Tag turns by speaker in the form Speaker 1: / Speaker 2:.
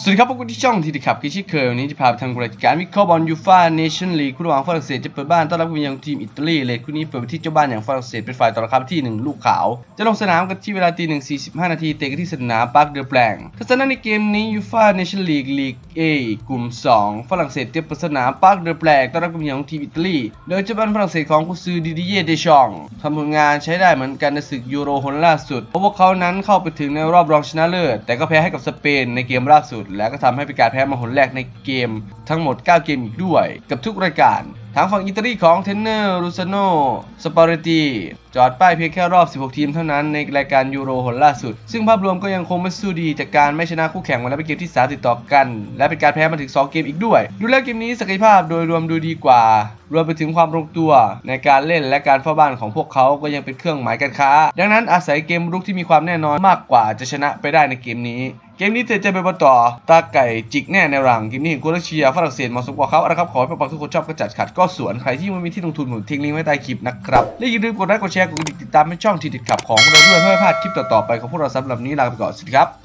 Speaker 1: สวัสดีครับพวกคุณที่ช่องทีดีขับกิชิเคอร์วันนี้จะพาไปทำรายการวิเคราะห์บอลยูฟ่าเนชั่นลีกคู่ระหว่างฝรั่งเศสจะเปิดบ้านต้อนรับคุณยังทีมอิตาลีเลยคู่นี้เปิดไปที่เจ้าบ้านอย่างฝรั่งเศสเป็นฝ่ายต่อรับที่หนึ่งลูกขาว จะลงสนามกันที่เวลาตีหนึ่งสี่สิบห้านาทีเตะกันที่สนามปาร์คเดอแปลงทัศนะในเกมนี้ยูฟ่าเนชั่นลีกลีกเอกลุ่มสองฝรั่งเศสเตรียมเปิดสนามปาร์คเดอแปลงต้อนรับคุณยังทีมอิตาลีโดยเจ้าบ้านฝรั่งเศสของกุซือดิดิเย่เดชองทำผลงานใช้ได้เหมือนกันในศึกยูโรคนล่าสุดเพราะพวกเขานั้นเข้าไปถึงในรอบรองชนะเลิศแต่ก็แพ้ให้กับสเปนในเกมล่าสุดและก็ทำให้เป็นการแพ้มาหนแรกในเกม ทั้งหมด 9 เกมอีกด้วย กับทุกรายการทางฝั่งอิตาลีของเทนเนอร์รูซาโนสปาเรตีจอดป้ายเพียงแค่รอบ 16 ทีมเท่านั้นในรายการยูโรหนล่าสุด ซึ่งภาพรวมก็ยังคงไม่สู้ดีจากการไม่ชนะคู่แข่งมาแล้วเป็นเกมที่ 3 ติดต่อกัน และเป็นการแพ้มาถึง 2 เกมอีกด้วย ดูแล้วเกมนี้ศักยภาพโดยรวมดูดีกว่า รวมไปถึงความลงตัว ในการเล่นและการเฝ้าบ้านของพวกเขาก็ยังเป็นเครื่องหมายการค้า ดังนั้นอาศัยเกมรุกที่มีความแน่นอนมากกว่าจะชนะไปได้ในเกมนี้เกมนี้เธอจะไปบอลต่อ ตาไก่จิกแน่ในรังเกมนี้กูรัสเชียฝรั่งเศสเหมาะสมกว่าเขาอะครับขอให้ปังทุกคนชอบก็จัดขัดก็สวนใครที่ไม่มีที่ลงทุนผมทิ้งลิงก์ไว้ใต้คลิปนะครับ และอย่าลืมกดไลค์กดแชร์กดติดตามให้ช่องทีดิดขับของเราด้วยเพื่อไม่พลาดคลิปต่อๆไปของพวกเราสำหรับนี้ลาไปก่อนสวัสดีครับ